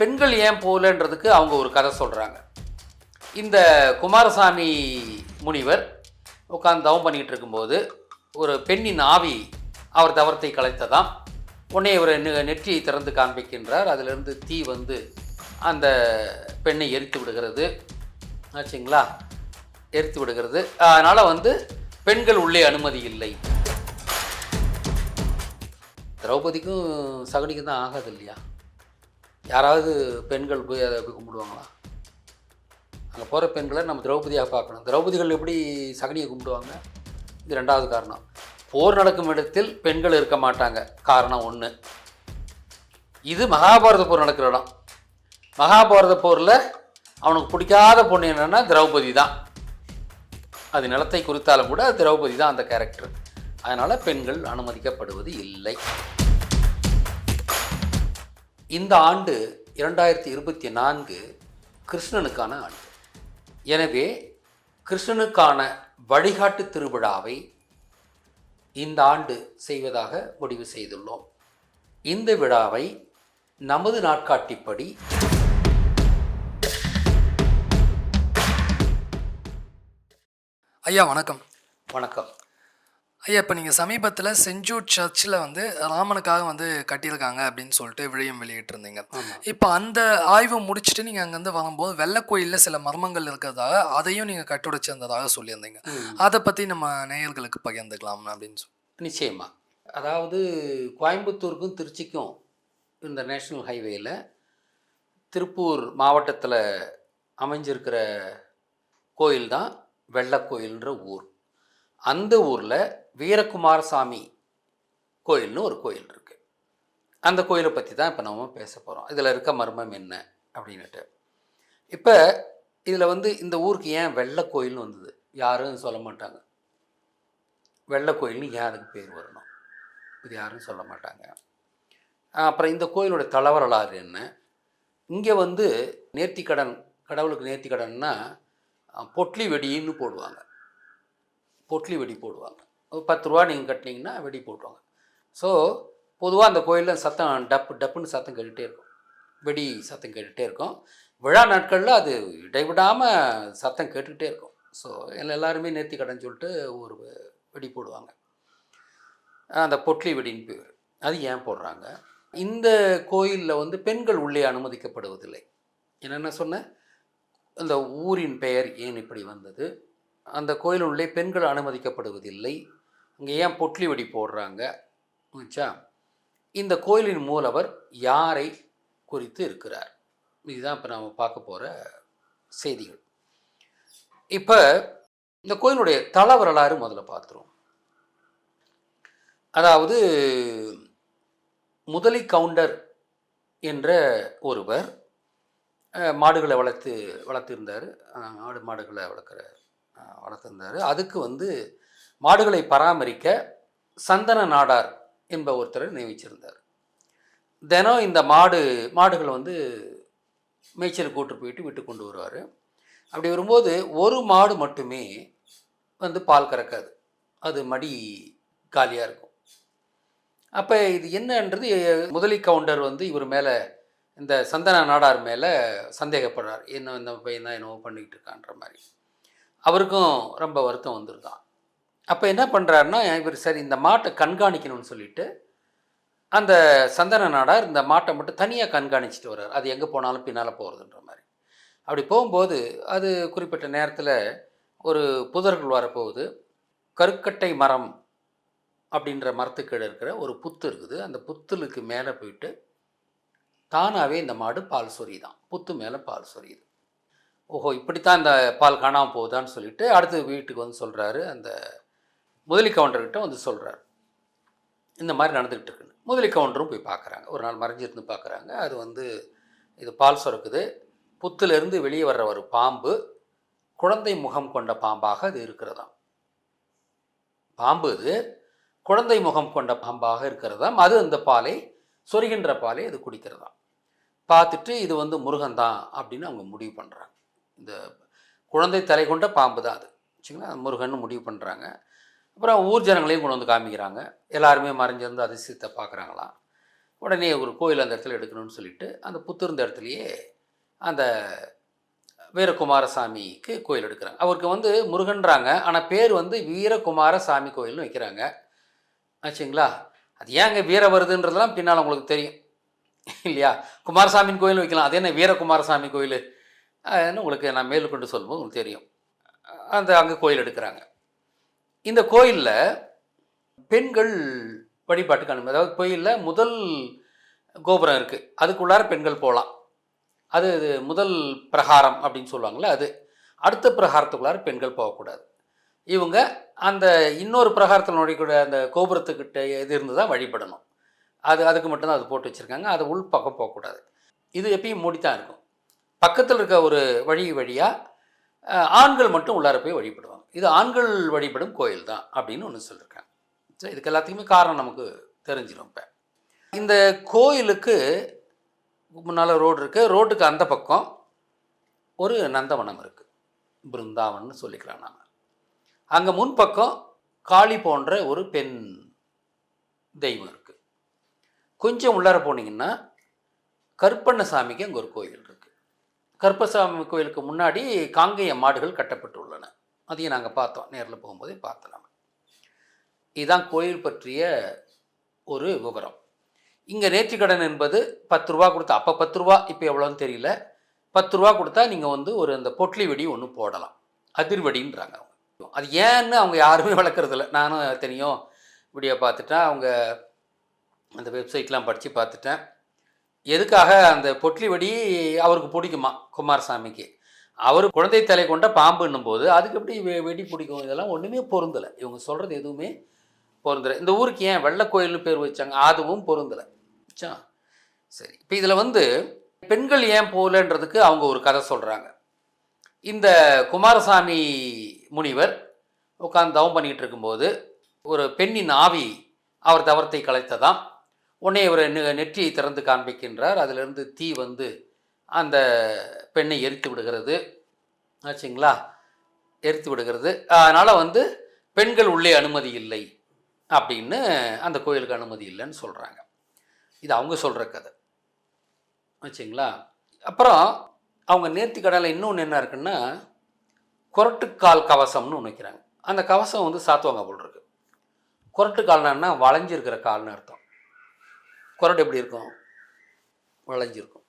பெண்கள் ஏன் போகலன்றதுக்கு அவங்க ஒரு கதை சொல்கிறாங்க இந்த குமாரசாமி முனிவர் உட்காந்து தவம் பண்ணிக்கிட்டு இருக்கும்போது ஒரு பெண்ணின் ஆவி அவர் தவறத்தை கலைத்ததாம். உடனே இவர் நெற்றியை திறந்து காண்பிக்கின்றார். அதிலிருந்து தீ வந்து அந்த பெண்ணை எரித்து விடுகிறது. ஆச்சுங்களா? எரித்து விடுகிறது. அதனால் வந்து பெண்கள் உள்ளே அனுமதி இல்லை. திரௌபதிக்கும் சகுனிக்கும் தான் ஆகாது இல்லையா? யாராவது பெண்கள் போய் அதை போய் கும்பிடுவாங்களா? அங்கே போகிற பெண்களை நம்ம திரௌபதியாக பார்க்கணும். திரௌபதிகள் எப்படி சகனியை கும்பிடுவாங்க? இது ரெண்டாவது காரணம். போர் நடக்கும் இடத்தில் பெண்கள் இருக்க மாட்டாங்க. காரணம் ஒன்று இது மகாபாரத போர் நடக்கிற இடம். மகாபாரத போரில் அவனுக்கு பிடிக்காத பொண்ணு என்னென்னா திரௌபதி தான். அது நிலத்தை குறித்தாலும் கூட திரௌபதி தான் அந்த கேரக்டர் அதனால் பெண்கள் அனுமதிக்கப்படுவது இல்லை. இந்த ஆண்டு இரண்டாயிரத்தி இருபத்தி நான்கு கிருஷ்ணனுக்கான ஆண்டு. எனவே கிருஷ்ணனுக்கான வழிகாட்டு திருவிழாவை இந்த ஆண்டு செய்வதாக முடிவு செய்துள்ளோம். இந்த விழாவை நமது நாட்காட்டிப்படி ஐயா வணக்கம். வணக்கம். ஐயா இப்போ நீங்கள் சமீபத்தில் ஜூட் சர்ச்சில் வந்து ராமனுக்காக வந்து கட்டியிருக்காங்க அப்படின்னு சொல்லிட்டு விழியம் வெளியிட்டிருந்தீங்க. இப்போ அந்த ஆய்வு முடிச்சுட்டு நீங்கள் அங்கேருந்து வரும்போது வெள்ளை கோயிலில் சில மர்மங்கள் இருக்கிறதாக அதையும் நீங்கள் கட்டுடைச்சிருந்ததாக சொல்லியிருந்தீங்க. அதை பற்றி நம்ம நேயர்களுக்கு பகிர்ந்துக்கலாம் அப்படின்னு சொல்லி நிச்சயமா. அதாவது கோயம்புத்தூருக்கும் திருச்சிக்கும் இந்த நேஷ்னல் ஹைவேயில் திருப்பூர் மாவட்டத்தில் அமைஞ்சிருக்கிற கோயில் தான் வெள்ளக்கோயில்ன்ற ஊர். அந்த ஊரில் வீரகுமாரசாமி கோயில்னு ஒரு கோயில் இருக்குது அந்த கோயிலை பற்றி தான் இப்போ நம்ம பேச போகிறோம் இதில் இருக்க மர்மம் என்ன அப்படின்னுட்டு. இப்போ இதில் வந்து இந்த ஊருக்கு ஏன் வெள்ளை கோயில்னு வந்தது? யாரும் சொல்ல மாட்டாங்க. வெள்ளை கோயில்னு ஏன் அதுக்கு பேர் வரணும்? இது யாரும் சொல்ல மாட்டாங்க. அப்புறம் இந்த கோயிலோட தலைவரலாறு என்ன? இங்கே வந்து நேர்த்திக்கடன் கடவுளுக்கு நேர்த்திக்கடன்னா பொட்லி வெடின்னு போடுவாங்க. பொட்லி வெடி போடுவாங்க. ஒரு பத்து ரூபா நீங்கள் கட்டினீங்கன்னா வெடி போடுவாங்க ஸோ பொதுவாக அந்த கோயிலில் சத்தம் டப்பு டப்புன்னு சத்தம் கேட்டுகிட்டே இருக்கும். வெடி சத்தம் கேட்டுகிட்டே இருக்கும். விழா நாட்களில் அது இடைவிடாமல் சத்தம் கேட்டுக்கிட்டே இருக்கும். ஸோ எல்லாருமே நேர்த்தி கடன் சொல்லிட்டு ஒரு வெடி போடுவாங்க. அந்த பொட்லி வெடின்னு பேர். அது ஏன் போடுறாங்க? இந்த கோயிலில் வந்து பெண்கள் உள்ளே அனுமதிக்கப்படுவதில்லை. என்னென்ன சொன்னேன் அந்த ஊரின் பெயர் ஏன் இப்படி வந்தது? அந்த கோயில் உள்ளே பெண்கள் அனுமதிக்கப்படுவதில்லை. அங்கே ஏன் பொட்லி வெடி போடுறாங்க? ஆச்சா இந்த கோயிலின் மூலவர் யாரை குறித்து இருக்கிறார்? இதுதான் இப்போ நாம் பார்க்க போகிற செய்திகள். இப்போ இந்த கோயிலுடைய தள வரலாறு முதல்ல பார்த்துருவோம். அதாவது முதலி கவுண்டர் என்ற ஒருவர் மாடுகளை வளர்த்து வளர்த்திருந்தார். ஆடு மாடுகளை வளர்க்குற வளர்த்துருந்தார் அதுக்கு வந்து மாடுகளை பராமரிக்க சந்தன நாடார் என்ப ஒருத்தரை நியமிச்சிருந்தார். தினம் இந்த மாடு மாடுகளை வந்து மேய்ச்சல் கூட்டு போயிட்டு விட்டு கொண்டு வருவார். அப்படி வரும்போது ஒரு மாடு மட்டுமே வந்து பால் கறக்காது. அது மடி காலியாக இருக்கும். அப்போ இது என்னன்றது முதலி கவுண்டர் வந்து இவர் மேலே இந்த சந்தன நாடார் மேலே சந்தேகப்படுறார். என்ன இந்த பையன் தான் என்னவோ பண்ணிக்கிட்டு இருக்கான்ற மாதிரி. அவருக்கும் ரொம்ப வருத்தம் வந்துருதான். அப்போ என்ன பண்ணுறாருன்னா இவர் சரி இந்த மாட்டை கண்காணிக்கணும்னு சொல்லிட்டு அந்த சந்தன நாடார் இந்த மாட்டை மட்டும் தனியாக கண்காணிச்சிட்டு வர்றார். அது எங்கே போனாலும் பின்னால் போகிறதுன்ற மாதிரி. அப்படி போகும்போது அது குறிப்பிட்ட நேரத்தில் ஒரு புதர்கள் வரப்போகுது. கருக்கட்டை மரம் அப்படின்ற மரத்துக்கீழே இருக்கிற ஒரு புத்து இருக்குது. அந்த புத்துலுக்கு மேலே போயிட்டு தானாகவே இந்த மாடு பால் சொரியுதான். புத்து மேலே பால் சொரியுது. ஓஹோ இப்படித்தான் இந்த பால் காணாமல் போகுதான்னு சொல்லிட்டு அடுத்து வீட்டுக்கு வந்து சொல்கிறாரு அந்த முதலி கவுண்டர்கிட்ட வந்து சொல்கிறார் இந்த மாதிரி நடந்துக்கிட்டு இருக்குன்னு. முதலி கவுண்டரும் போய் பார்க்குறாங்க. ஒரு நாள் மறைஞ்சிருந்து பார்க்குறாங்க. அது வந்து இது பால் சுரக்குது. புத்துலேருந்து வெளியே வர்ற ஒரு பாம்பு குழந்தை முகம் கொண்ட பாம்பாக அது இருக்கிறதாம். பாம்பு இது. குழந்தை முகம் கொண்ட பாம்பாக இருக்கிறதாம். அது அந்த பாலை சொருகின்ற பாலை அது குடிக்கிறதாம். பார்த்துட்டு இது வந்து முருகன் தான் அப்படின்னு அவங்க முடிவு பண்ணுறாங்க இந்த குழந்தை தலை கொண்ட பாம்பு தான் அது. வச்சுங்களா முருகன் முடிவு பண்ணுறாங்க அப்புறம் ஊர் ஜனங்களையும் கொண்டு வந்து காமிக்கிறாங்க. எல்லாருமே மறைஞ்சிருந்து அதிசயத்தை பார்க்குறாங்களாம் உடனே ஒரு கோயில் அந்த இடத்துல எடுக்கணும்னு சொல்லிட்டு அந்த புத்திருந்த இடத்துலையே அந்த வீரகுமாரசாமிக்கு கோயில் எடுக்கிறாங்க. அவருக்கு வந்து முருகன்றாங்க. ஆனால் பேர் வந்து வீரகுமாரசாமி கோயில்னு வைக்கிறாங்க. ஆச்சுங்களா அது ஏங்க வீர வருதுன்றதெல்லாம் பின்னால் உங்களுக்கு தெரியும். இல்லையா? குமாரசாமின் கோயில் வைக்கலாம். அது என்ன வீரகுமாரசாமி கோயில்? உங்களுக்கு நான் மேல் கொண்டு சொல்லும்போது உங்களுக்கு தெரியும். அந்த அங்கே கோயில் எடுக்கிறாங்க. இந்த கோயிலில் பெண்கள் வழிபாட்டுக்கு அனுமதி அதாவது கோயிலில் முதல் கோபுரம் இருக்குது அதுக்குள்ளார பெண்கள் போகலாம் அது இது முதல் பிரகாரம் அப்படின்னு சொல்லுவாங்கள்ல அது. அடுத்த பிரகாரத்துக்குள்ளார பெண்கள் போகக்கூடாது. இவங்க அந்த இன்னொரு பிரகாரத்தில் நுழையக்கூடிய அந்த கோபுரத்துக்கிட்ட இது இருந்து தான் வழிபடணும். அது அதுக்கு மட்டும்தான் அது போட்டு வச்சுருக்காங்க. அது உள் பக்கம் போகக்கூடாது. இது எப்பயும் மூடித்தான் இருக்கும். பக்கத்தில் இருக்க ஒரு வழி வழியாக ஆண்கள் மட்டும் உள்ளார போய் வழிபடுவாங்க. இது ஆண்கள் வழிபடும் கோயில் தான் அப்படின்னு ஒன்று சொல்லியிருக்காங்க ஸோ இதுக்கு எல்லாத்துக்குமே காரணம் நமக்கு தெரிஞ்சிடும் இப்போ. இந்த கோயிலுக்கு முன்னால் ரோடு இருக்குது ரோட்டுக்கு அந்த பக்கம் ஒரு நந்தவனம் இருக்குது பிருந்தாவன்னு சொல்லிக்கலாம் நாம். அங்கே முன்பக்கம் காளி போன்ற ஒரு பெண் தெய்வம் இருக்குது கொஞ்சம் உள்ளார போனீங்கன்னா கருப்பண்ணசாமிக்கு அங்கே ஒரு கோயில் இருக்குது கருப்பசாமி கோயிலுக்கு முன்னாடி காங்கேய மாடுகள் கட்டப்பட்டுள்ளன. அதையும் நாங்கள் பார்த்தோம். நேரில் போகும்போதே பார்த்தோம் நம்ம இதுதான் கோயில் பற்றிய ஒரு விவரம். இங்கே நேர்த்திக்கடன் என்பது பத்து ரூபா கொடுத்தா அப்போ பத்து ரூபா இப்போ எவ்வளோன்னு தெரியல. பத்து ரூபா கொடுத்தா நீங்கள் வந்து ஒரு அந்த பொட்லி வெடி ஒன்று போடலாம். அதிர்வெடின்றாங்க அவங்க. அது ஏன்னு அவங்க யாருமே வளர்க்குறதில்ல. நானும் தெரியும் வீடியோ பார்த்துட்டேன். அவங்க அந்த வெப்சைட்லாம் படித்து பார்த்துட்டேன். எதுக்காக அந்த பொட்லி வெடி அவருக்கு பிடிக்குமா குமாரசாமிக்கு? அவர் குழந்தை தலை கொண்ட பாம்புன்னும் போது அதுக்கு எப்படி வெ- வெடி பிடிக்கும்? இதெல்லாம் ஒன்றுமே பொருந்தலை. இவங்க சொல்கிறது எதுவுமே பொருந்தலை. இந்த ஊருக்கு ஏன் வெள்ளக்கோயில்னு பேர் வச்சாங்க? அதுவும் பொருந்தலை. சா சரி. இப்போ இதில் வந்து பெண்கள் ஏன் போகலன்றதுக்கு அவங்க ஒரு கதை சொல்கிறாங்க இந்த குமாரசாமி முனிவர் உட்காந்து தவம் பண்ணிக்கிட்டு இருக்கும்போது ஒரு பெண்ணின் ஆவி அவர் தவறத்தை கலைத்ததாம். உடனே இவர் நெ- நெற்றியை திறந்து காண்பிக்கின்றார். அதிலிருந்து தீ வந்து அந்த பெண்ணை எரித்து விடுகிறது. ஆச்சுங்களா? எரித்து விடுகிறது. அதனால் வந்து பெண்கள் உள்ளே அனுமதி இல்லை அப்படின்னு அந்த கோயிலுக்கு அனுமதி இல்லைன்னு சொல்கிறாங்க இது அவங்க சொல்கிற கதை. ஆச்சுங்களா? அப்புறம் அவங்க நேர்த்தி கடையில் இன்னொன்று என்ன இருக்குன்னா குரட்டுக்கால் கவசம்னு ஒன்று வைக்கிறாங்க. அந்த கவசம் வந்து சாத்துவாங்க போல் இருக்கு. குரட்டுக்கால்னா வளைஞ்சிருக்கிற கால்னு அர்த்தம். குரட்டு எப்படி இருக்கும்? வளைஞ்சிருக்கும்.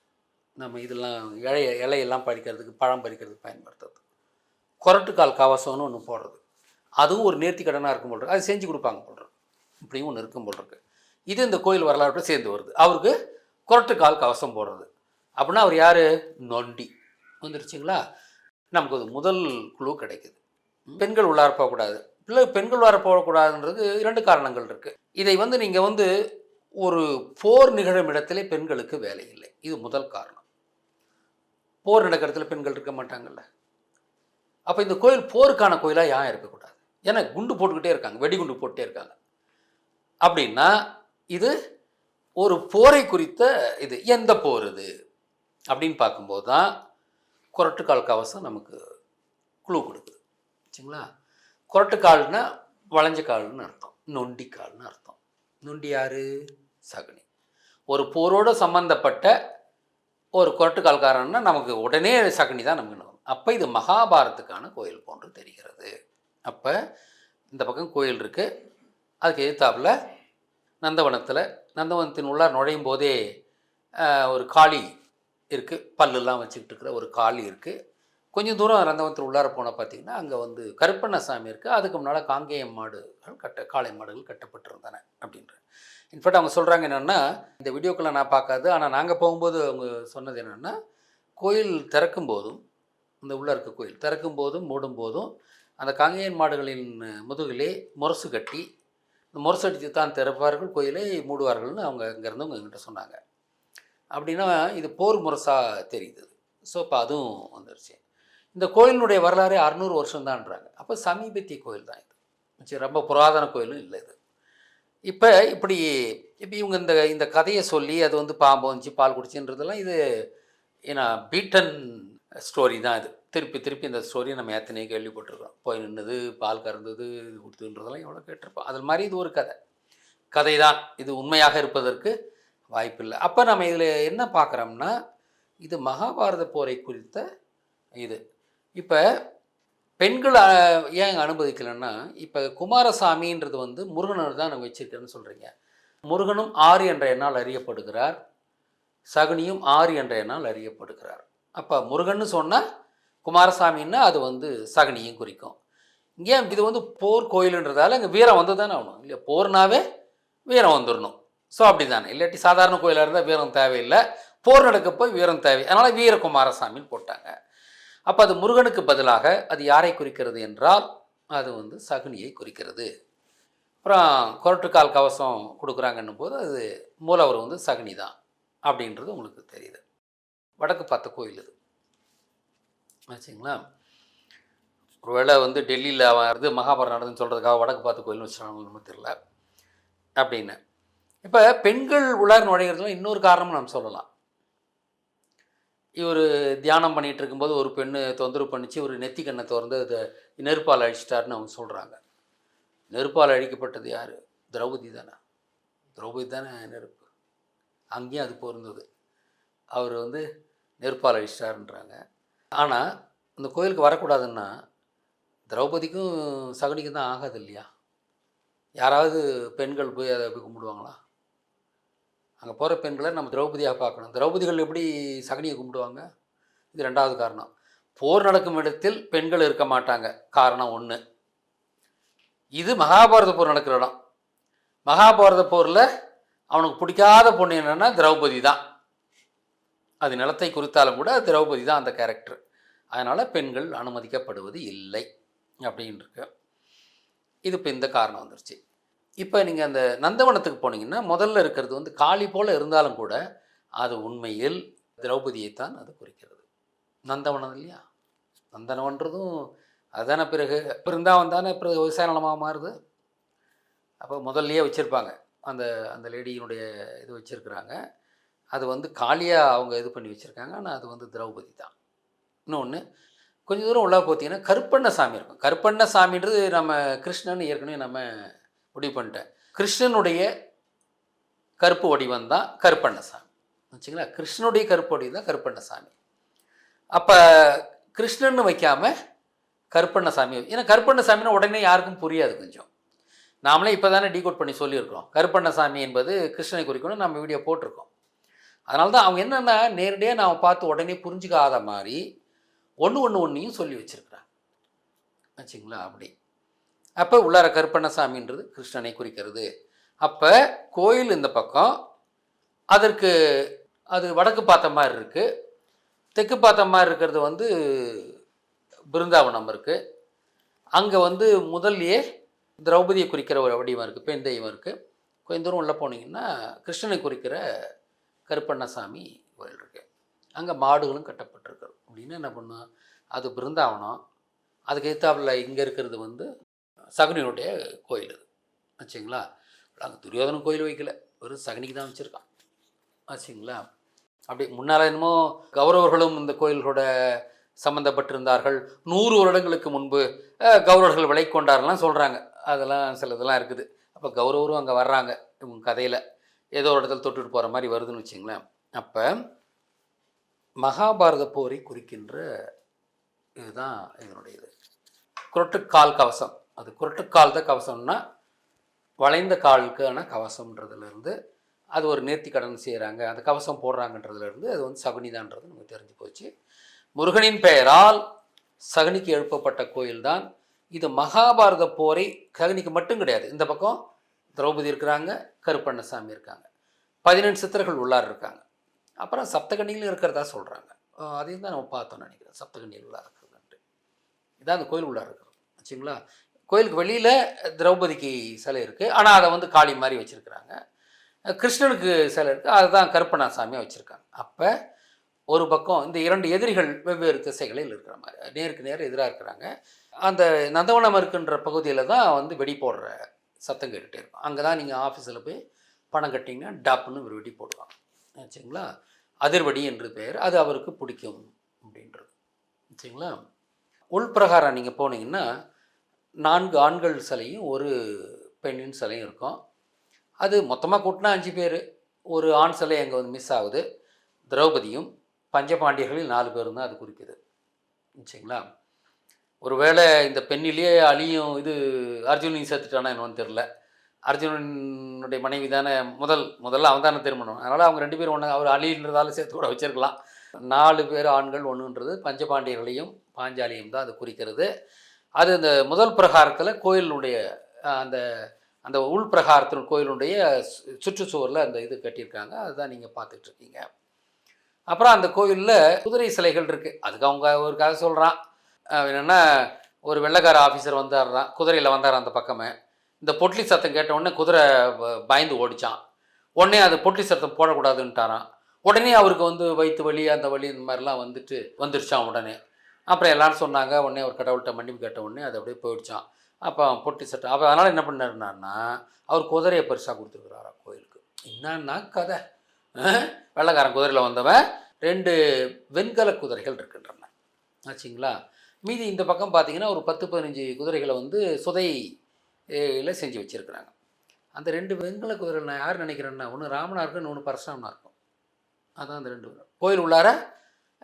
நம்ம இதெல்லாம் இலைய இலையெல்லாம் பறிக்கிறதுக்கு பழம் பறிக்கிறதுக்கு பயன்படுத்துறது. குரட்டுக்கால் கவசம்னு ஒன்று போடுறது. அதுவும் ஒரு நேர்த்தி கடனாக இருக்கும் போல் அது செஞ்சு கொடுப்பாங்க போல் இப்படியும் ஒன்று இருக்கும் போல் இருக்கு. இது இந்த கோயில் வரலாற்று சேர்ந்து வருது. அவருக்கு குரட்டுக்கால் கவசம் போடுறது. அப்படின்னா அவர் யார்? நொண்டி. வந்துருச்சுங்களா? நமக்கு அது முதல் குழு கிடைக்குது. பெண்கள் உள்ளார போகக்கூடாது. இல்லை பெண்கள் உள்ளார போகக்கூடாதுன்றது இரண்டு காரணங்கள் இருக்குது இதை வந்து நீங்கள் வந்து ஒரு போர் நிகழும் இடத்திலே பெண்களுக்கு வேலை இல்லை இது முதல் காரணம். போர் நடக்கிற இடத்துல பெண்கள் இருக்க மாட்டாங்கல்ல. அப்போ இந்த கோயில் போருக்கான கோயிலாக யான் இருக்கக்கூடாது. ஏன்னா குண்டு போட்டுக்கிட்டே இருக்காங்க. வெடிகுண்டு போட்டுட்டே இருக்காங்க. அப்படின்னா இது ஒரு போரை குறித்த இது. எந்த போர் இது? அப்படின்னு பார்க்கும்போது தான் குரட்டுக்கால் கவசம் நமக்கு குழு கொடுக்குது. சரிங்களா? குரட்டுக்கால்னா வளைஞ்ச கால்னு அர்த்தம். நொண்டி கால்னு அர்த்தம். நொண்டி யாரு? சகுனி. ஒரு போரோடு சம்பந்தப்பட்ட ஒரு கொரட்டுக்கால்காரன்னா நமக்கு உடனே சகுனி தான் நமக்கு நடக்கும் அப்போ இது மகாபாரத்துக்கான கோயில் போன்று தெரிகிறது. அப்போ இந்த பக்கம் கோயில் இருக்குது அதுக்கு எதிர்த்தாப்புல நந்தவனத்தில் நந்தவனத்தின் உள்ளார் நுழையும் போதே ஒரு காளி இருக்குது பல்லெல்லாம் வச்சுக்கிட்டு இருக்கிற ஒரு காளி இருக்குது கொஞ்சம் தூரம் நந்தவனத்தில் உள்ளார போனால் பார்த்தீங்கன்னா அங்கே வந்து கருப்பண்ணசாமி இருக்குது அதுக்கு முன்னால் காங்கேயம் மாடுகள் கட்ட காளை மாடுகள் கட்டப்பட்டிருந்தன அப்படின்ற. இன்ஃபேக்ட் அவங்க சொல்கிறாங்க என்னென்னா இந்த வீடியோக்களை நான் பார்க்காது. ஆனால் நாங்கள் போகும்போது அவங்க சொன்னது என்னென்னா கோயில் திறக்கும் போதும் இந்த உள்ளே இருக்க கோயில் திறக்கும் போதும் மூடும் போதும் அந்த காங்கேயன் மாடுகளின் முதுகிலே முரசு கட்டி இந்த முரசு அடித்து தான் திறப்பார்கள் கோயிலை மூடுவார்கள்னு அவங்க இங்கேருந்தவங்க எங்கிட்ட சொன்னாங்க. அப்படின்னா இது போர் முரசாக தெரியுது. ஸோ இப்போ அதுவும் வந்துருச்சு. இந்த கோயிலினுடைய வரலாறு அறுநூறு வருஷம்தான்றாங்க. அப்போ சமீபத்திய கோயில் தான் இது. சரி ரொம்ப புராதன கோயிலும் இல்லை இது. இப்போ இப்படி இப்போ இவங்க இந்த இந்த கதையை சொல்லி அது வந்து பாம்பு வந்துச்சு பால் குடிச்சுன்றதெல்லாம் இது ஏன்னா பீட்டன் ஸ்டோரி தான் இது. திருப்பி திருப்பி இந்த ஸ்டோரியை நம்ம எத்தனையோ கேள்விப்பட்டிருக்கோம் போய் நின்றுது பால் கறந்தது இது கொடுத்துன்றதெல்லாம் எவ்வளோ கேட்டிருப்போம். அது மாதிரி இது ஒரு கதை. கதை தான். இது உண்மையாக இருப்பதற்கு வாய்ப்பில்லை அப்போ நம்ம இதில் என்ன பார்க்குறோம்னா இது மகாபாரத போரை குறித்த இது. இப்போ பெண்கள் ஏன் அனுமதிக்கலைன்னா இப்போ குமாரசாமின்றது வந்து முருகனர் தான் நாங்கள் வச்சிருக்கேன்னு சொல்கிறீங்க முருகனும் ஆறு என்ற எண்ணால் அறியப்படுகிறார். சகுனியும் ஆறு என்ற எண்ணால் அறியப்படுகிறார். அப்போ முருகன்னு சொன்னால் குமாரசாமின்னா அது வந்து சகுனியும் குறிக்கும். இங்கே இது வந்து போர் கோயிலுன்றதால இங்கே வீரம் வந்து தானே ஆகணும். இல்லையா? போர்னாவே வீரம் வந்துடணும் ஸோ அப்படி தானே இல்லாட்டி சாதாரண கோயிலாக இருந்தால் வீரம் தேவையில்லை. போர் நடக்க போய் வீரம் தேவை. அதனால் வீர குமாரசாமின்னு போட்டாங்க. அப்போ அது முருகனுக்கு பதிலாக அது யாரை குறிக்கிறது என்றால் அது வந்து சகுனியை குறிக்கிறது. அப்புறம் கொரட்டுக்கால் கவசம் கொடுக்குறாங்கன்னும் போது அது மூலவர் வந்து சகுனி தான் அப்படின்றது உங்களுக்கு தெரியுது. வடக்கு பார்த்த கோயில் இது ஆச்சுங்களா? ஒருவேளை வந்து டெல்லியில் அவன் இது மகாபாரதம் நடந்துன்னு சொல்கிறதுக்காக வடக்கு பார்த்த கோயில்னு வச்சுருக்காங்க நமக்கு தெரியல. அப்படின்னு. இப்போ பெண்கள் உலர் நுழைகிறதுல இன்னொரு காரணமும் நம்ம சொல்லலாம். இவர் தியானம் பண்ணிகிட்டு இருக்கும்போது ஒரு பெண்ணு தொந்தரவு பண்ணிச்சு ஒரு நெத்தி கண்ணை திறந்து அதை நெருப்பால் அழிச்சிட்டாருன்னு அவங்க சொல்கிறாங்க நெருப்பால் அழிக்கப்பட்டது யார்? திரௌபதி தானே? திரௌபதி தானே நெருப்பு. அங்கேயும் அது பொருந்தது. அவர் வந்து நெருப்பால் அழிச்சிட்டாருன்றாங்க. ஆனால் இந்த கோயிலுக்கு வரக்கூடாதுன்னா திரௌபதிக்கும் சகுனிக்கும் தான் ஆகாது இல்லையா? யாராவது பெண்கள் போய் அதை போய் கும்பிடுவாங்களா? அங்கே போகிற பெண்களை நம்ம திரௌபதியாக பார்க்கணும். திரௌபதிகள் எப்படி சகனியை கும்பிடுவாங்க? இது ரெண்டாவது காரணம். போர் நடக்கும் இடத்தில் பெண்கள் இருக்க மாட்டாங்க. காரணம் ஒன்று இது மகாபாரத போர் நடக்கிற இடம். மகாபாரத போரில் அவனுக்கு பிடிக்காத பொண்ணு என்னென்னா திரௌபதி தான். அது நிலத்தை குறித்தாலும் கூட திரௌபதி தான் அந்த கேரக்டர் அதனால் பெண்கள் அனுமதிக்கப்படுவது இல்லை. அப்படின்னு இருக்கு. இது இப்போ இந்த காரணம் வந்துருச்சு. இப்போ நீங்கள் அந்த நந்தவனத்துக்கு போனீங்கன்னா முதல்ல இருக்கிறது வந்து காளி போல் இருந்தாலும் கூட அது உண்மையில் திரௌபதியைத்தான் அது குறிக்கிறது. நந்தவனம் இல்லையா? நந்தனவன்றதும் அதுதானே பிறகு பிருந்தாவன் தானே பிறகு விவசாய நிலமாக மாறுது? அப்போ முதல்லையே வச்சுருப்பாங்க. அந்த அந்த லேடியினுடைய இது வச்சுருக்குறாங்க. அது வந்து காளியாக அவங்க இது பண்ணி வச்சுருக்காங்க. ஆனால் அது வந்து திரௌபதி தான். இன்னொன்று கொஞ்சம் தூரம் உள்ளே பார்த்தீங்கன்னா கருப்பண்ண சாமி இருக்கும். கருப்பண்ண சாமின்றது நம்ம கிருஷ்ணன் ஏற்கனவே நம்ம முடிவு பண்ணிட்டேன். கிருஷ்ணனுடைய கருப்பு வடிவம் தான் கருப்பண்ணசாமி. வச்சுங்களா கிருஷ்ணனுடைய கருப்பு வடிவம் தான் கருப்பண்ணசாமி. அப்போ கிருஷ்ணன்னு வைக்காம கருப்பண்ணசாமி ஏன்னா கருப்பண்ணசாமின்னா உடனே யாருக்கும் புரியாது கொஞ்சம். நாமளே இப்போ தானே டீகோட் பண்ணி சொல்லியிருக்கிறோம். கருப்பண்ணசாமி என்பது கிருஷ்ணனை குறிக்கணும்னு நம்ம வீடியோ போட்டிருக்கோம். அதனால தான் அவங்க என்னென்னா நேரடியாக நாம் பார்த்து உடனே புரிஞ்சுக்காத மாதிரி ஒன்று ஒன்று ஒன்றையும் சொல்லி வச்சுருக்குறாங்க. வச்சுங்களா அப்படி. அப்போ உள்ளார கருப்பண்ணசாமின்றது கிருஷ்ணனை குறிக்கிறது. அப்போ கோயில் இந்த பக்கம் அதற்கு அது வடக்கு பார்த்த மாதிரி இருக்குது தெற்கு பார்த்த மாதிரி இருக்கிறது வந்து பிருந்தாவனம் இருக்குது அங்கே வந்து முதல்லையே திரௌபதியை குறிக்கிற ஒரு வடிவம் இருக்குது பெண் தெய்வம் இருக்குது கொஞ்சம் தூரம் உள்ளே போனீங்கன்னா கிருஷ்ணனை குறிக்கிற கருப்பண்ணசாமி கோயில் இருக்குது அங்கே மாடுகளும் கட்டப்பட்டிருக்கு. அப்படின்னு என்ன பண்ணோம்? அது பிருந்தாவனம். அதுக்கு எத்தாப்பில் இங்கே இருக்கிறது வந்து சகுனியினுடைய கோயில் அது. ஆச்சுங்களா? அங்கே துரியோதன கோயில் வைக்கல. வெறும் சகுனிக்கு தான் வச்சுருக்கான். ஆச்சுங்களா? அப்படி முன்னால் என்னமோ கௌரவர்களும் இந்த கோயில்களோட சம்மந்தப்பட்டிருந்தார்கள் நூறு வருடங்களுக்கு முன்பு கௌரவர்கள் விலை கொண்டார்கள்லாம் சொல்கிறாங்க அதெல்லாம் சில இதெல்லாம் இருக்குது. அப்போ கௌரவரும் அங்கே வர்றாங்க இவங்க கதையில். ஏதோ ஒரு இடத்துல தொட்டுட்டு போகிற மாதிரி வருதுன்னு வச்சுங்களேன். அப்போ மகாபாரத போரை குறிக்கின்ற இதுதான் இதனுடைய இது குரட்டுக்கால் கவசம். அது குரட்டுக்கால் தான் கவசம்னா வளைந்த காலுக்கான கவசம்ன்றதுலேருந்து அது ஒரு நேர்த்தி கடன் செய்கிறாங்க அந்த கவசம் போடுறாங்கன்றதுலேருந்து அது வந்து சகுனிதான்றது நமக்கு தெரிஞ்சு போச்சு. முருகனின் பெயரால் சகுனிக்கு எழுப்பப்பட்ட கோயில்தான். இது மகாபாரத போரை சகுனிக்கு மட்டும் கிடையாது. இந்த பக்கம் திரௌபதி இருக்கிறாங்க கருப்பண்ணசாமி இருக்காங்க. பதினெண்டு சித்தர்கள் உள்ளார் இருக்காங்க. அப்புறம் சப்தகண்ணிகளும் இருக்கிறதா சொல்கிறாங்க அதையும் தான் நம்ம பார்த்தோம்னு நினைக்கிறேன். சப்தகண்ணியில் உள்ளார் இருக்கிறதுன்ட்டு இதான் அந்த கோயில் உள்ளார் இருக்கிறது. ஆச்சுங்களா கோயிலுக்கு வெளியில் திரௌபதிக்கு சிலை இருக்குது ஆனால் அதை வந்து காளி மாதிரி வச்சுருக்கிறாங்க. கிருஷ்ணனுக்கு சிலை இருக்குது அதுதான் கருப்பண்ணசாமியாக வச்சுருக்காங்க. அப்போ ஒரு பக்கம் இந்த இரண்டு எதிரிகள் வெவ்வேறு திசைகளில் இருக்கிற மாதிரி நேருக்கு நேர் எதிராக இருக்கிறாங்க. அந்த நந்தவனம் இருக்குன்ற பகுதியில் தான் வந்து வெடி போடுற சத்தம் கேட்டுகிட்டே இருக்கும். அங்கே தான் நீங்கள் ஆஃபீஸில் போய் பணம் கட்டிங்கன்னா டப்புன்னு ஒரு வெடி போடுவாங்க. ஆச்சுங்களா அதிர்வடி என்று பெயர். அது அவருக்கு பிடிக்கும் அப்படின்றது. சரிங்களா? உள்பிரகாரம் நீங்கள் போனீங்கன்னா நான்கு ஆண்கள் சிலையும் ஒரு பெண்ணின் சிலையும் இருக்கும். அது மொத்தமாக கூட்டினா அஞ்சு பேர். ஒரு ஆண் சிலை அங்கே வந்து மிஸ் ஆகுது. திரௌபதியும் பஞ்சபாண்டியர்களில் நாலு பேரும் தான் அது குறிக்குது. சரிங்களா? ஒருவேளை இந்த பெண்ணிலேயே அலியும் இது அர்ஜுனையும் சேர்த்துட்டானா என்னன்னு தெரில அர்ஜுனனுடைய மனைவி தானே முதல் முதல்ல அவன் தானே திருமணம். அதனால் அவங்க ரெண்டு பேரும் ஒன்று அவர் அலின்றதால சேர்த்து கூட வச்சுருக்கலாம். நாலு பேர் ஆண்கள் ஒன்றுன்றது பஞ்சபாண்டியர்களையும் பாஞ்சாலியும் தான் அது குறிக்கிறது. அது இந்த முதல் பிரகாரத்தில் கோயிலுடைய அந்த அந்த உள் பிரகாரத்தின் கோயிலுடைய சுற்றுச்சுவரில் அந்த இது கட்டியிருக்காங்க. அதுதான் நீங்கள் பார்த்துட்டு இருக்கீங்க அப்புறம் அந்த கோயிலில் குதிரை சிலைகள் இருக்குது அதுக்கு அவங்க ஒரு கதை சொல்கிறான் என்னென்னா ஒரு வெள்ளைக்கார ஆஃபீஸர் வந்தாடுறான் குதிரையில் வந்தார் அந்த பக்கமே. இந்த பொட்லி சத்தம் கேட்ட உடனே குதிரை ப- பயந்து ஓடிச்சான். உடனே அது பொட்லி சத்தம் போடக்கூடாதுன்ட்டாரான் உடனே அவருக்கு வந்து வயிற்று வலி அந்த வலி இந்த மாதிரிலாம் வந்துட்டு வந்துருச்சான் உடனே. அப்புறம் எல்லாரும் சொன்னாங்க உடனே ஒரு கடவுள்கிட்ட மன்னிப்பு கேட்ட உடனே அது அப்படியே போயிடுச்சான் அப்போ பொட்டி சட்டம் அப்போ அதனால் என்ன பண்ணாருன்னா அவர் குதிரையை பெருசாக கொடுத்துருக்குறாரா கோயிலுக்கு. என்னன்னா கதை. வெள்ளக்காரன் வெள்ளைக்காரன் குதிரையில் வந்தவன் ரெண்டு வெண்கல குதிரைகள் இருக்கின்றன. ஆச்சுங்களா? மீதி இந்த பக்கம் பார்த்தீங்கன்னா ஒரு பத்து பதினஞ்சு குதிரைகளை வந்து சுதையில் செஞ்சு வச்சுருக்குறாங்க. அந்த ரெண்டு வெண்கல குதிரை நான் யார் நினைக்கிறேன்னா ஒன்று ராமனாக இருக்கும் இன்னொன்று பரசுராமனாக இருக்கும் அதான் அந்த ரெண்டு கோயில் உள்ளார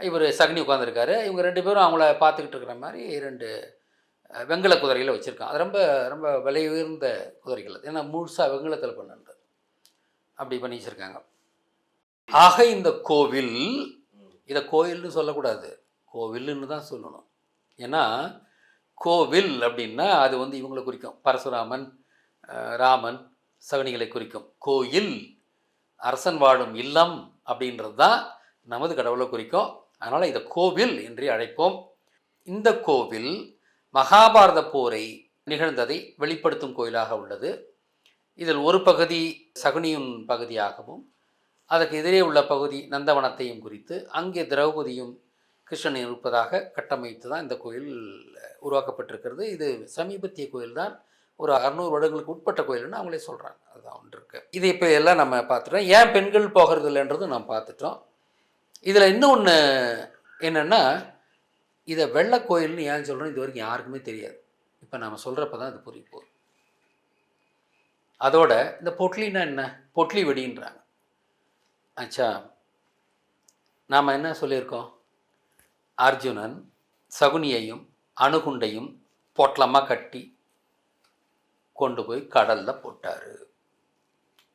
இவர் சக்னி உட்காந்துருக்காரு இவங்க ரெண்டு பேரும் அவங்கள பார்த்துக்கிட்டு இருக்கிற மாதிரி ரெண்டு வெங்கல வெண்கல குதிரைகளை வச்சுருக்கான் அது ரொம்ப ரொம்ப விலை உயர்ந்த குதிரைகள் அது. ஏன்னா முழுசாக வெங்கலத்தில் பண்ணுறது அப்படி பண்ணி வச்சுருக்காங்க. ஆக இந்த கோவில் இதை கோயில்னு சொல்லக்கூடாது. கோவில்னு தான் சொல்லணும். ஏன்னா கோவில் அப்படின்னா அது வந்து இவங்களை குறிக்கும். பரசுராமன் ராமன் சகுனிகளை குறிக்கும். கோயில் அரசன் வாழும் இல்லம் அப்படின்றது தான் நமது கடவுளை குறிக்கும். அதனால் இதை கோவில் என்று அழைப்போம். இந்த கோவில் மகாபாரத போரை நிகழ்ந்ததை வெளிப்படுத்தும் கோயிலாக உள்ளது. இதில் ஒரு பகுதி சகுனியின் பகுதியாகவும் அதற்கு எதிரே உள்ள பகுதி நந்தவனத்தையும் குறித்து அங்கே திரௌபதியும் கிருஷ்ணன் இருப்பதாக கட்டமைத்து தான் இந்த கோயில் உருவாக்கப்பட்டிருக்கிறது. இது சமீபத்திய கோயில் தான் ஒரு அறநூறு வருடங்களுக்கு உட்பட்ட கோயில்னு அவங்களே சொல்கிறாங்க அதுதான் ஒன்று இருக்குது இது இப்போ எல்லாம் நம்ம பார்த்துட்டோம். ஏன் பெண்கள் போகிறது இல்லைன்றதும் நம்ம பார்த்துட்டோம். இதில் இன்னொன்று என்னென்னா இதை வெள்ளை கோயில்னு ஏன் சொல்கிறோம் இது வரைக்கும் யாருக்குமே தெரியாது. இப்போ நம்ம சொல்கிறப்ப தான் அது புரிய போகுது. அதோட இந்த பொட்லின்னா என்ன? பொட்லி வெடின்றாங்க. ஆச்சா நாம் என்ன சொல்லியிருக்கோம்? அர்ஜுனன் சகுனியையும் அணுகுண்டையும் பொட்டலமாக கட்டி கொண்டு போய் கடலில் போட்டார்.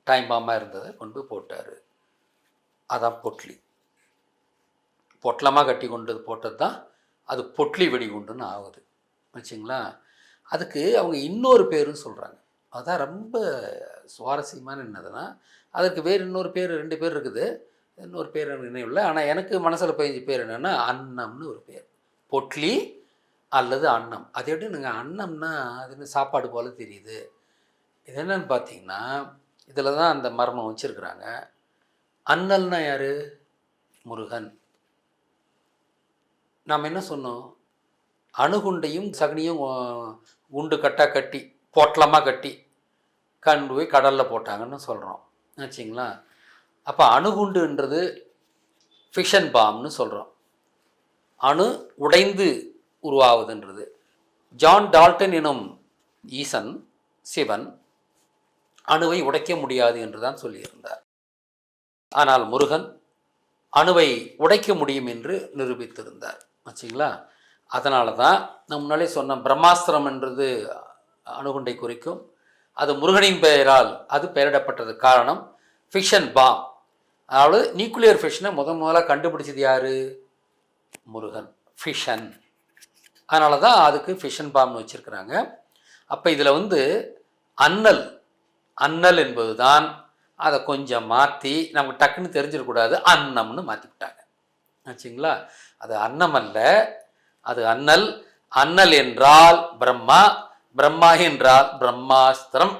டைம் பாமாக இருந்ததை கொண்டு போய் போட்டார். அதான் பொட்லி. பொட்டலமாக கட்டி கொண்டு போட்டது தான் அது பொட்லி வெடிகுண்டுன்னு ஆகுது. வச்சுங்களா? அதுக்கு அவங்க இன்னொரு பேருன்னு சொல்கிறாங்க அதுதான் ரொம்ப சுவாரஸ்யமான என்னதுன்னா அதற்கு வேறு இன்னொரு பேர் ரெண்டு பேர் இருக்குது. இன்னொரு பேர் எனக்கு இல்லை. ஆனால் எனக்கு மனசில் பதிஞ்சு பேர் என்னென்னா அன்னம்னு ஒரு பேர். பொட்லி அல்லது அன்னம். அதை எப்படி நீங்கள் அன்னம்னா அது என்ன சாப்பாடு போல் தெரியுது. இது என்னன்னு பார்த்தீங்கன்னா இதில் தான் அந்த மர்மம் வச்சுருக்குறாங்க. அண்ணல்னா யார்? முருகன். நாம் என்ன சொன்னோம்? அணுகுண்டையும் சகனியும் குண்டு கட்டாக கட்டி பொட்டலமாக கட்டி கண்டு போய் கடலில் போட்டாங்கன்னு சொல்கிறோம் ஆச்சுங்களா? அப்போ அணுகுண்டுன்றது ஃபிஷன் பாம்னு சொல்கிறோம் அணு உடைந்து உருவாவதுன்றது. ஜான் டால்டன் எனும் ஈசன் சிவன் அணுவை உடைக்க முடியாது என்று தான் சொல்லியிருந்தார். ஆனால் முருகன் அணுவை உடைக்க முடியும் என்று நிரூபித்திருந்தார். ஆச்சுங்களா? அதனால தான் நான் முன்னாலே சொன்ன பிரம்மாஸ்திரம் என்றது அணுகுண்டை குறிக்கும். அது முருகனின் பெயரால் அது பெயரிடப்பட்டது காரணம் ஃபிஷன் பாம் அதாவது நியூக்ளியர் ஃபிஷனை முதன் முதலாக கண்டுபிடிச்சது யார்? முருகன். ஃபிஷன் அதனால தான் அதுக்கு ஃபிஷன் பாம்னு வச்சுருக்குறாங்க. அப்போ இதில் வந்து அன்னல் அன்னல் என்பது தான் அதை கொஞ்சம் மாற்றி நமக்கு டக்குன்னு தெரிஞ்சிடக்கூடாது அன்னம்னு மாற்றிக்கிட்டாங்க ஆச்சுங்களா? அது அன்னம் அல்ல அது அன்னல். அன்னல் என்றால் பிரம்மா பிரம்மா என்றால் பிரம்மாஸ்திரம்.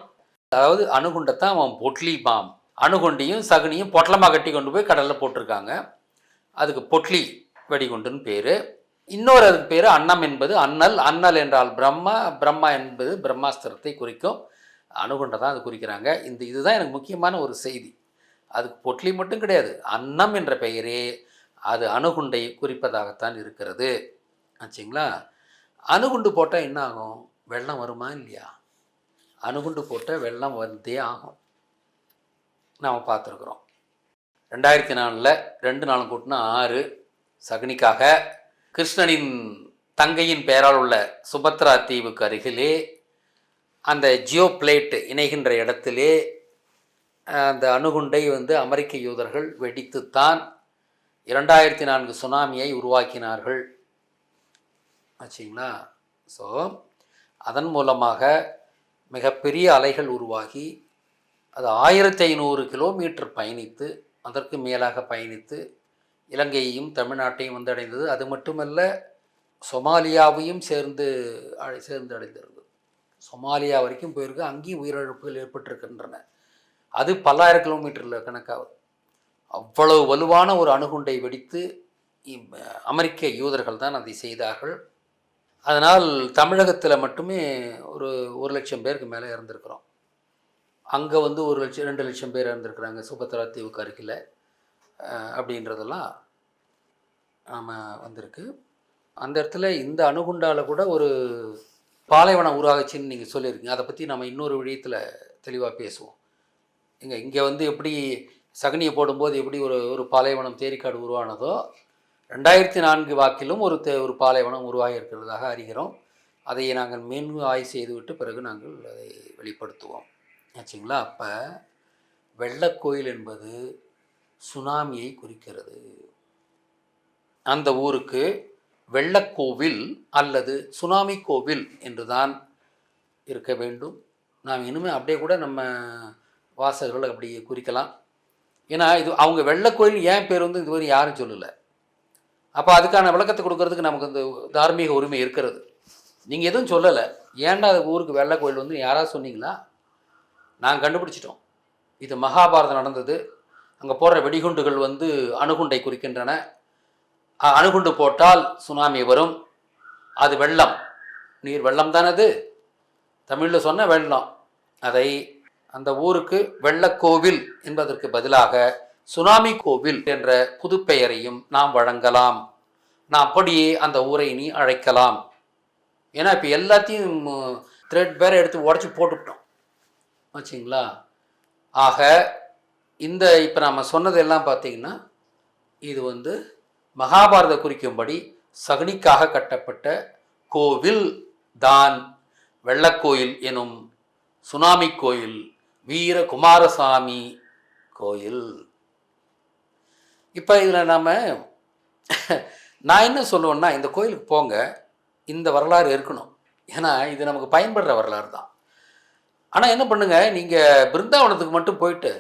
அதாவது அணுகுண்டத்தான் அவன் பொட்லி பாம் அணுகுண்டியும் சகுனியும் பொட்டலமாக கட்டி கொண்டு போய் கடலில் போட்டிருக்காங்க. அதுக்கு பொட்லி வெடிகுண்டுன்னு பேர். இன்னொரு அதுக்கு பேர் அன்னம் என்பது அன்னல். அன்னல் என்றால் பிரம்மா பிரம்மா என்பது பிரம்மாஸ்திரத்தை குறிக்கும். அணுகுண்டை தான் அது குறிக்கிறாங்க. இந்த இதுதான் எனக்கு முக்கியமான ஒரு செய்தி. அதுக்கு பொட்லி மட்டும் கிடையாது. அன்னம் என்ற பெயரே அது அணுகுண்டை குறிப்பதாகத்தான் இருக்கிறது. ஆச்சுங்களா? அணுகுண்டு போட்டால் என்ன ஆகும்? வெள்ளம் வருமா இல்லையா? அணுகுண்டு போட்டால் வெள்ளம் வந்தே ஆகும். நாம் பார்த்துருக்குறோம். ரெண்டாயிரத்தி நாலில் ரெண்டு நாளும் கூட்டினா ஆறு. சகுனிக்காக கிருஷ்ணனின் தங்கையின் பெயரால் உள்ள சுபத்ரா தீவுக்கு அருகிலே அந்த ஜியோ பிளேட் இணைகின்ற இடத்திலே அந்த அணுகுண்டை வந்து அமெரிக்க யூதர்கள் வெடித்துத்தான் இரண்டாயிரத்தி நான்கு சுனாமியை உருவாக்கினார்கள். ஆச்சுங்களா? ஸோ அதன் மூலமாக மிகப்பெரிய அலைகள் உருவாகி அது ஆயிரத்தி ஐநூறு கிலோமீட்டர் பயணித்து அதற்கு மேலாக பயணித்து இலங்கையையும் தமிழ்நாட்டையும் வந்தடைந்தது. அது மட்டுமல்ல சொமாலியாவையும் சேர்ந்து அழை- சேர்ந்து அடைந்திருந்தது. சொமாலியா வரைக்கும் போயிருக்கு. அங்கேயும் உயிரிழப்புகள் ஏற்பட்டிருக்கின்றன. அது பல்லாயிரம் கிலோமீட்டரில் கணக்காகுது அவ்வளவு வலுவான ஒரு அணுகுண்டை வெடித்து அமெரிக்க யூதர்கள் தான் அதை செய்தார்கள். அதனால் தமிழகத்தில் மட்டுமே ஒரு ஒரு லட்சம் பேருக்கு மேலே இறந்துருக்குறோம். அங்கே வந்து ஒரு லட்சம் ரெண்டு லட்சம் பேர் இறந்துருக்குறாங்க சுபத்ரா தீவுக்கு அருகில். அப்படின்றதெல்லாம் நாம் வந்திருக்கு. அந்த இடத்துல இந்த அணுகுண்டால் கூட ஒரு பாலைவனம் உருவாகுச்சின்னு நீங்கள் சொல்லியிருக்கீங்க. அதை பற்றி நம்ம இன்னொரு விடயத்தில் தெளிவாக பேசுவோம். இங்கே இங்கே வந்து எப்படி சகனியை போடும்போது எப்படி ஒரு ஒரு பாலைவனம் தேரிக்காடு உருவானதோ ரெண்டாயிரத்தி நான்கு வாக்கிலும் ஒரு தே ஒரு பாலைவனம் உருவாகி இருக்கிறதாக அறிகிறோம். அதை நாங்கள் மீன் ஆய்வு செய்துவிட்டு பிறகு நாங்கள் அதை வெளிப்படுத்துவோம். ஆச்சுங்களா? அப்போ வெள்ளக்கோயில் என்பது சுனாமியை குறிக்கிறது. அந்த ஊருக்கு வெள்ளக்கோவில் அல்லது சுனாமி கோவில் என்று தான் இருக்க வேண்டும். நாம் இனிமேல் அப்படியே கூட நம்ம வாசகர்கள் அப்படி குறிக்கலாம். ஏன்னா இது அவங்க வெள்ளக்கோயில் ஏன் பேர் வந்து இதுவரை யாரும் சொல்லலை. அப்போ அதுக்கான விளக்கத்தை கொடுக்கறதுக்கு நமக்கு இந்த தார்மீக உரிமை இருக்கிறது. நீங்கள் எதுவும் சொல்லலை. ஏன்டா அது ஊருக்கு வெள்ளக்கோயில் வந்து யாராவது சொன்னீங்களா? நாங்கள் கண்டுபிடிச்சிட்டோம். இது மகாபாரதம் நடந்தது. அங்கே போடுற வெடிகுண்டுகள் வந்து அணுகுண்டை குறிக்கின்றன. அணுகுண்டு போட்டால் சுனாமி வரும். அது வெள்ளம். நீர் வெள்ளம் தானது? தமிழில் சொன்ன வெள்ளம். அதை அந்த ஊருக்கு வெள்ளக்கோவில் என்பதற்கு பதிலாக சுனாமி கோவில் என்ற புதுப்பெயரையும் நாம் வழங்கலாம். நான் அப்படியே அந்த ஊரை நீ அழைக்கலாம். ஏன்னா இப்போ எல்லாத்தையும் த்ரெட் பேரை எடுத்து உடச்சி போட்டுவிட்டோம். ஆச்சுங்களா ஆக இந்த இப்போ நாம் சொன்னதெல்லாம் பார்த்தீங்கன்னா இது வந்து மகாபாரத குறிக்கும்படி சகுனிக்காக கட்டப்பட்ட கோவில் தான். வெள்ளக்கோயில் எனும் சுனாமி கோயில். வீர குமாரசாமி கோயில். இப்போ இதில் நாம் நான் என்ன சொல்லுவேன்னா இந்த கோயிலுக்கு போங்க இந்த வரலாறு இருக்கணும். ஏன்னா இது நமக்கு பயன்படுற வரலாறு தான். ஆனால் என்ன பண்ணுங்க நீங்கள் பிருந்தாவனத்துக்கு மட்டும் போயிட்டு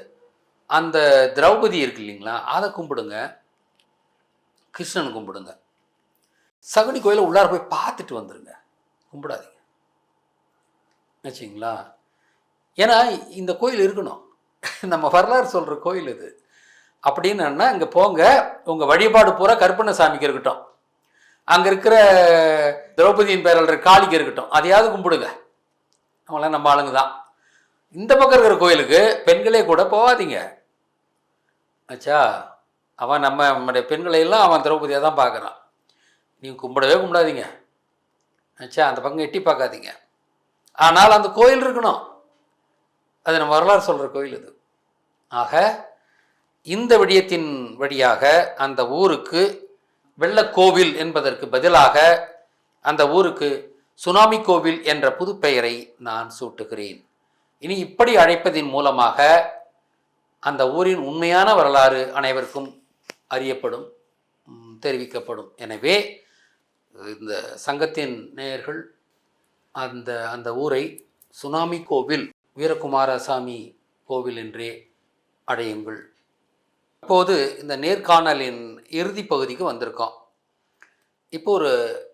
அந்த திரௌபதி இருக்கு இல்லைங்களா அதை கும்பிடுங்க. கிருஷ்ணன் கும்பிடுங்க. சகுனி கோயிலை உள்ளார போய் பார்த்துட்டு வந்துடுங்க கும்பிடாதீங்க. வச்சிங்களா? ஏன்னா இந்த கோயில் இருக்கணும். நம்ம வரலாறு சொல்கிற கோயில் இது. அப்படின்னா இங்கே போங்க. உங்கள் வழிபாடு பூரா கருப்பண்ண சாமிக்கு இருக்கட்டும். அங்கே இருக்கிற திரௌபதியின் பேரலர் காளிக்கு இருக்கட்டும். அதையாவது கும்பிடுங்க. அவங்களாம் நம்ம ஆளுங்க தான். இந்த பக்கம் இருக்கிற கோயிலுக்கு பெண்களே கூட போகாதீங்க. ஆச்சா அவன் நம்ம நம்முடைய பெண்களையெல்லாம் அவன் திரௌபதியாக தான் பார்க்குறான். நீங்கள் கும்பிடவே கும்பிடாதீங்க. ஆச்சா அந்த பக்கம் எட்டி பார்க்காதீங்க. ஆனால் அந்த கோயில் இருக்கணும். அது நம்ம வரலாறு சொல்கிற கோயில் இது ஆக இந்த விடயத்தின் வழியாக அந்த ஊருக்கு வெள்ளக்கோவில் என்பதற்கு பதிலாக அந்த ஊருக்கு சுனாமி கோவில் என்ற புதுப்பெயரை நான் சூட்டுகிறேன். இனி இப்படி அழைப்பதின் மூலமாக அந்த ஊரின் உண்மையான வரலாறு அனைவருக்கும் அறியப்படும் தெரிவிக்கப்படும். எனவே இந்த சங்கத்தின் நேயர்கள் அந்த அந்த ஊரை சுனாமி கோவில் வீரகுமாரசாமி கோவில் என்றே அடையுங்கள். இப்போது இந்த நேர்காணலின் இறுதி பகுதிக்கு வந்திருக்கோம். இப்போ ஒரு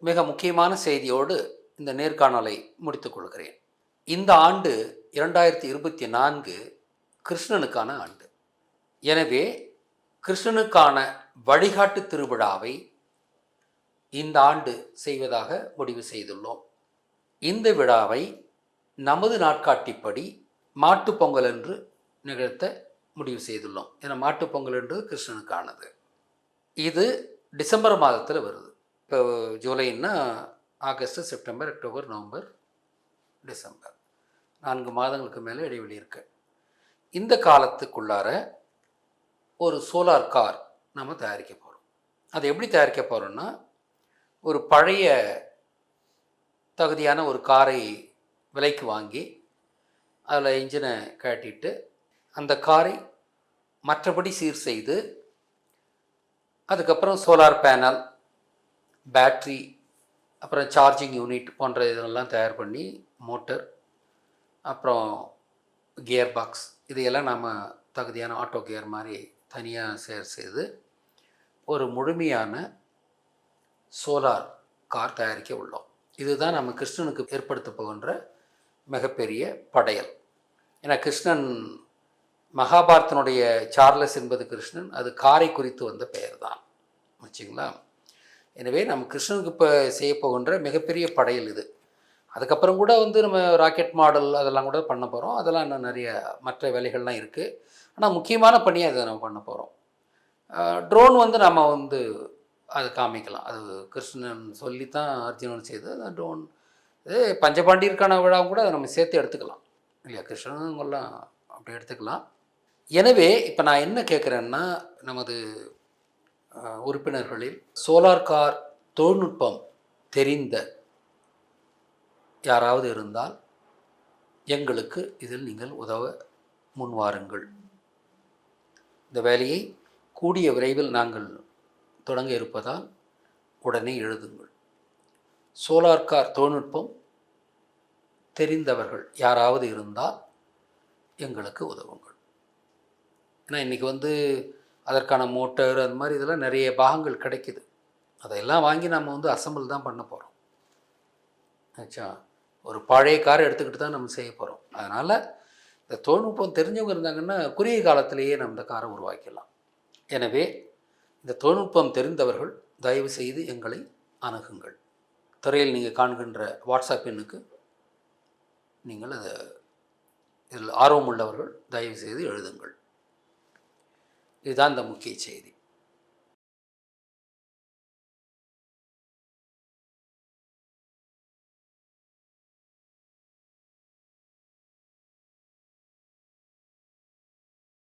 மிக முக்கியமான செய்தியோடு இந்த நேர்காணலை முடித்துக்கொள்கிறேன் இந்த ஆண்டு இரண்டாயிரத்தி இருபத்தி நான்கு கிருஷ்ணனுக்கான ஆண்டு. எனவே கிருஷ்ணனுக்கான வழிகாட்டு திருவிழாவை இந்த ஆண்டு செய்வதாக முடிவு செய்துள்ளோம். இந்த விழாவை நமது நாட்காட்டிப்படி மாட்டுப் பொங்கல் என்று நிகழ்த்த முடிவு செய்துள்ளோம். ஏன்னா மாட்டுப்பொங்கல் என்றது கிருஷ்ணனுக்கானது. இது டிசம்பர் மாதத்தில் வருது. இப்போ ஜூலைன்னா August September October November December. நான்கு மாதங்களுக்கு மேலே இடைவெளி இருக்கு. இந்த காலத்துக்குள்ளார ஒரு சோலார் கார் நம்ம தயாரிக்க போகிறோம் அது எப்படி தயாரிக்க போகிறோம்னா ஒரு பழைய தகுதியான ஒரு காரை விலைக்கு வாங்கி அதில் இன்ஜினை கட்டிட்டு அந்த காரை மற்றபடி சீர் செய்து அதுக்கப்புறம் சோலார் பேனல் பேட்ரி அப்புறம் சார்ஜிங் யூனிட் போன்ற இதெல்லாம் தயார் பண்ணி மோட்டர் அப்புறம் கியர் பாக்ஸ் இதையெல்லாம் நாம் தகுதியான ஆட்டோ கியர் மாதிரி தனியாக சேர் செய்து ஒரு முழுமையான சோலார் கார் தயாரிக்க உள்ளோம். இதுதான் நம்ம கிருஷ்ணனுக்கு ஏற்படுத்த போகின்ற மிகப்பெரிய படையல். ஏன்னா கிருஷ்ணன் மகாபாரதனுடைய சார்லஸ் என்பது கிருஷ்ணன் அது காரை குறித்து வந்த பெயர் தான் வச்சுங்களா எனவே நம்ம கிருஷ்ணனுக்கு இப்போ செய்ய போகின்ற மிகப்பெரிய படையல் இது. அதுக்கப்புறம் கூட வந்து நம்ம ராக்கெட் மாடல் அதெல்லாம் கூட பண்ண போகிறோம் அதெல்லாம் இன்னும் நிறைய மற்ற வேலைகள்லாம் இருக்குது ஆனால் முக்கியமான பணியை அதை நம்ம பண்ண போகிறோம் ட்ரோன் வந்து நம்ம வந்து அது காமிக்கலாம். அது கிருஷ்ணன் சொல்லித்தான் அர்ஜுனன் செய்தது. அந்த ட்ரோன் இது பஞ்சபாண்டியருக்கான விழாவும் கூட அதை நம்ம சேர்த்து எடுத்துக்கலாம். இல்லையா? கிருஷ்ணனுங்கெல்லாம் அப்படி எடுத்துக்கலாம். எனவே இப்போ நான் என்ன கேட்குறேன்னா நமது உறுப்பினர்களில் சோலார் கார் தொழில்நுட்பம் தெரிந்த யாராவது இருந்தால் எங்களுக்கு இதில் நீங்கள் உதவ முன்வாருங்கள் இந்த வேலையை கூடிய விரைவில் நாங்கள் தொடங்க இருப்பதால் உடனே எழுதுங்கள். சோலார் கார் தொழில்நுட்பம் தெரிந்தவர்கள் யாராவது இருந்தால் எங்களுக்கு உதவுங்கள். ஏன்னா இன்றைக்கி வந்து அதற்கான மோட்டர் அது மாதிரி இதெல்லாம் நிறைய பாகங்கள் கிடைக்குது. அதையெல்லாம் வாங்கி நம்ம வந்து அசம்பிள் தான் பண்ண போகிறோம் ஆச்சா? ஒரு பழைய காரை எடுத்துக்கிட்டு தான் நம்ம செய்ய போகிறோம் அதனால் இந்த தொழில்நுட்பம் தெரிஞ்சவங்க இருந்தாங்கன்னா குறுகிய காலத்திலேயே நம்ம இந்த காரை உருவாக்கிடலாம். எனவே இந்த தொழில்நுட்பம் தெரிந்தவர்கள் தயவு செய்து எங்களை அணுகுங்கள். திரையில் நீங்கள் காண்கின்ற வாட்ஸ்அப் எண்ணுக்கு நீங்கள் அதை இதில் ஆர்வம் உள்ளவர்கள் தயவு செய்து எழுதுங்கள். இதுதான் இந்த முக்கிய செய்தி.